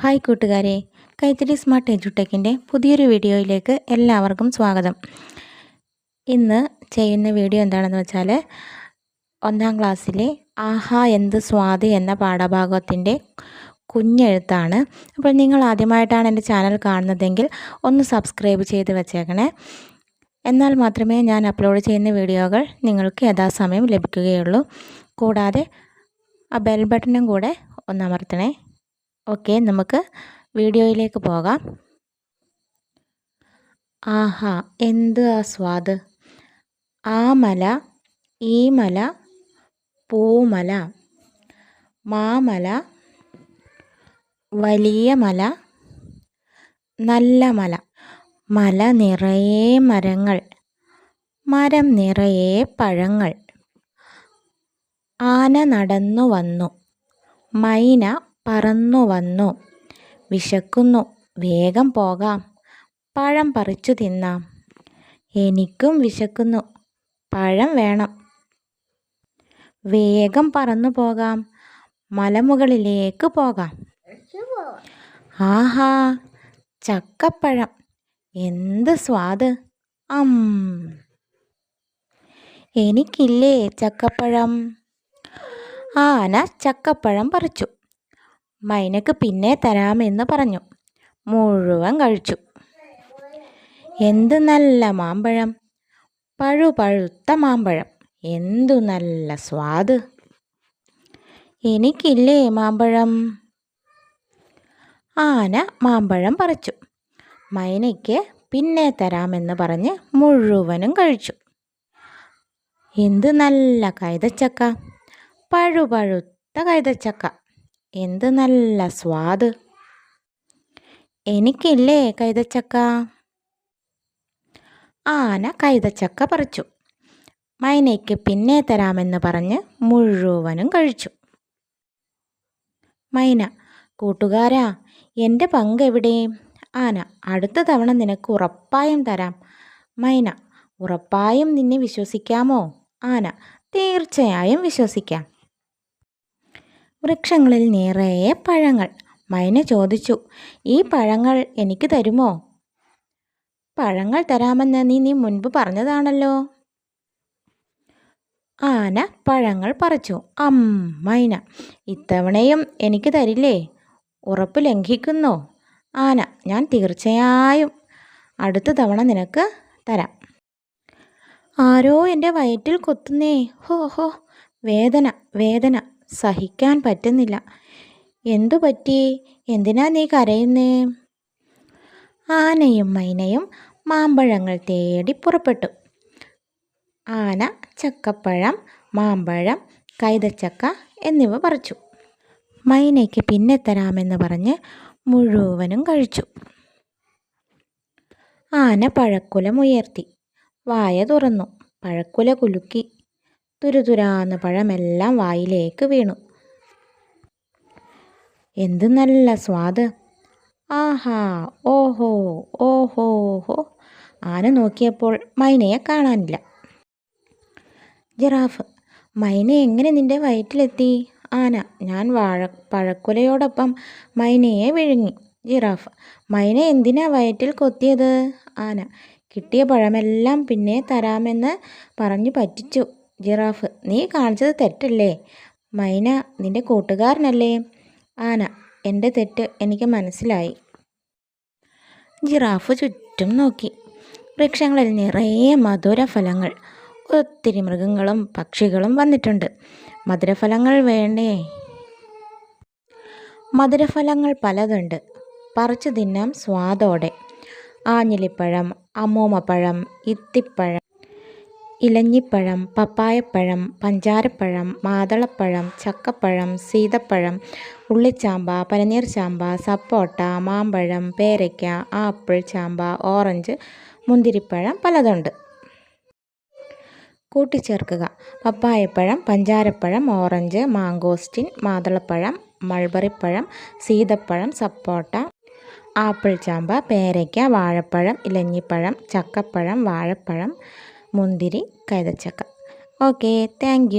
Hi കൂട്ടുകാരെ Kaithiri smart എജുടെക്കിന്റെ പുതിയൊരു വീഡിയോയിലേക്ക് എല്ലാവർക്കും സ്വാഗതം. ഇന്ന് ചെയ്യുന്ന വീഡിയോ എന്താണെന്ന് വെച്ചാൽ ഒന്നാം ക്ലാസ്സിലെ ആഹാ എന്ത് സ്വാദ് എന്ന പാഠഭാഗത്തിന്റെ കുഞ്ഞെഴുത്താണ്. അപ്പോൾ നിങ്ങൾ ആദ്യമായിട്ടാണ് എന്റെ ചാനൽ കാണുന്നതെങ്കിൽ ഒന്ന് സബ്സ്ക്രൈബ് ചെയ്ത് വെച്ചേക്കണേ. എന്നാൽ മാത്രമേ ഞാൻ അപ്ലോഡ് ചെയ്യുന്ന വീഡിയോകൾ നിങ്ങൾക്ക് യഥാസമയം ലഭിക്കുകയുള്ളൂ. കൂടാതെ ആ ബെൽ ബട്ടണും കൂടെ ഒന്ന് അമർത്തണേ. ഓക്കെ നമുക്ക് വീഡിയോയിലേക്ക് പോകാം. ആഹാ എന്ത് ആ സ്വാദ്? ആ മല ഈ മല പൂമല മാമല വലിയ മല നല്ല മല മല നിറയെ മരങ്ങൾ മരം നിറയെ പഴങ്ങൾ ആന നടന്നു വന്നു മൈന പറന്നു വന്നു. വിശക്കുന്നു. വേഗം പോകാം. പഴം പറിച്ചു തിന്നാം. എനിക്കും വിശക്കുന്നു. പഴം വേണം. വേഗം പറന്നു പോകാം. മലമുകളിലേക്ക് പോകാം. ആഹാ ചക്കപ്പഴം. എന്ത് സ്വാദ്. അം. എനിക്കില്ലേ ചക്കപ്പഴം. ആന ചക്കപ്പഴം പറിച്ചു. മൈനക്ക് പിന്നെ തരാമെന്ന് പറഞ്ഞു. മുഴുവൻ കഴിച്ചു. എന്തു നല്ല മാമ്പഴം. പഴുപഴുത്ത മാമ്പഴം. എന്തു നല്ല സ്വാദ്. എനിക്കില്ലേ മാമ്പഴം? ആന മാമ്പഴം പറിച്ചു. മൈനയ്ക്ക് പിന്നെ തരാമെന്ന് പറഞ്ഞ് മുഴുവനും കഴിച്ചു. എന്ത് നല്ല കൈതച്ചക്ക. പഴുപഴുത്ത കൈതച്ചക്ക. എന്ത് നല്ല സ്വാദ്. എനിക്കില്ലേ കൈതച്ചക്ക? ആന കൈതച്ചക്ക പറിച്ചു. മൈനയ്ക്ക് പിന്നെ തരാമെന്ന് പറഞ്ഞ് മുഴുവനും കഴിച്ചു. മൈന കൂട്ടുകാരാ എന്റെ പങ്ക് എവിടെ? ആന അടുത്ത തവണ നിനക്ക് ഉറപ്പായും തരാം. മൈന ഉറപ്പായും നിന്നെ വിശ്വസിക്കാമോ? ആന തീർച്ചയായും വിശ്വസിക്കാം. വൃക്ഷങ്ങളിൽ നിറയെ പഴങ്ങൾ. മൈന ചോദിച്ചു ഈ പഴങ്ങൾ എനിക്ക് തരുമോ? പഴങ്ങൾ തരാമെന്ന് നീ നീ മുൻപ് പറഞ്ഞതാണല്ലോ. ആന പഴങ്ങൾ പറിച്ചു അം മൈന ഇത്തവണയും എനിക്ക് തരില്ലേ? ഉറപ്പ് ലംഘിക്കുന്നോ? ആന ഞാൻ തീർച്ചയായും അടുത്ത തവണ നിനക്ക് തരാം. ആരോ എന്റെ വയറ്റിൽ കൊത്തുന്നേ ഹോ ഹോ വേദന വേദന സഹിക്കാൻ പറ്റുന്നില്ല. എന്തു പറ്റി? എന്തിനാ നീ കരയുന്നേ? ആനയും മൈനയും മാമ്പഴങ്ങൾ തേടി പുറപ്പെട്ടു. ആന ചക്കപ്പഴം മാമ്പഴം കൈതച്ചക്ക എന്നിവ പറിച്ചു. മൈനയ്ക്ക് പിന്നെ തരാമെന്ന് പറഞ്ഞ് മുഴുവനും കഴിച്ചു. ആന പഴക്കുലം ഉയർത്തി. വായ തുറന്നു. പഴക്കുല കുലുക്കി. തുരുതുരാന്ന് പഴമെല്ലാം വായിലേക്ക് വീണു. എന്ത് നല്ല സ്വാദ്. ആഹാ ഓഹോ ഓഹോ ഹോ. ആന നോക്കിയപ്പോൾ മൈനയെ കാണാനില്ല. ജിറാഫ് മൈന എങ്ങനെ നിന്റെ വയറ്റിലെത്തി? ആന ഞാൻ വാഴ പഴക്കുലയോടൊപ്പം മൈനയെ വിഴുങ്ങി. ജിറാഫ് മൈന എന്തിനാ വയറ്റിൽ കൊത്തിയത്? ആന കിട്ടിയ പഴമെല്ലാം പിന്നെ തരാമെന്ന് പറഞ്ഞു പറ്റിച്ചു. ജിറാഫ് നീ കാണിച്ചത് തെറ്റല്ലേ? മൈന നിന്റെ കൂട്ടുകാരനല്ലേ? ആന എന്റെ തെറ്റ് എനിക്ക് മനസ്സിലായി. ജിറാഫ് ചുറ്റും നോക്കി. വൃക്ഷങ്ങളിൽ നിറയെ മധുരഫലങ്ങൾ. ഒത്തിരി മൃഗങ്ങളും പക്ഷികളും വന്നിട്ടുണ്ട്. മധുരഫലങ്ങൾ വേണ്ടേ? മധുരഫലങ്ങൾ പലതുണ്ട്. പറിച്ചു തിന്നാം സ്വാദോടെ. ആഞ്ഞിലിപ്പഴം അമ്മൂമ്മപ്പഴം ഇത്തിപ്പഴം. ഇലഞ്ഞിപ്പഴം പപ്പായപ്പഴം പഞ്ചാരപ്പഴം മാതളപ്പഴം ചക്കപ്പഴം സീതപ്പഴം ഉള്ളിച്ചാമ്പ പനനീർ ചാമ്പ സപ്പോട്ട മാമ്പഴം പേരയ്ക്ക ആപ്പിൾ ചാമ്പ ഓറഞ്ച് മുന്തിരിപ്പഴം പലതുണ്ട്. കൂട്ടിച്ചേർക്കുക. പപ്പായപ്പഴം പഞ്ചാരപ്പഴം ഓറഞ്ച് മാങ്കോസ്റ്റിൻ മാതളപ്പഴം മൾബറിപ്പഴം സീതപ്പഴം സപ്പോട്ട ആപ്പിൾ ചാമ്പ പേരയ്ക്ക വാഴപ്പഴം ഇലഞ്ഞിപ്പഴം ചക്കപ്പഴം വാഴപ്പഴം മുന്തിരി കൈതച്ചക്ക. Okay thank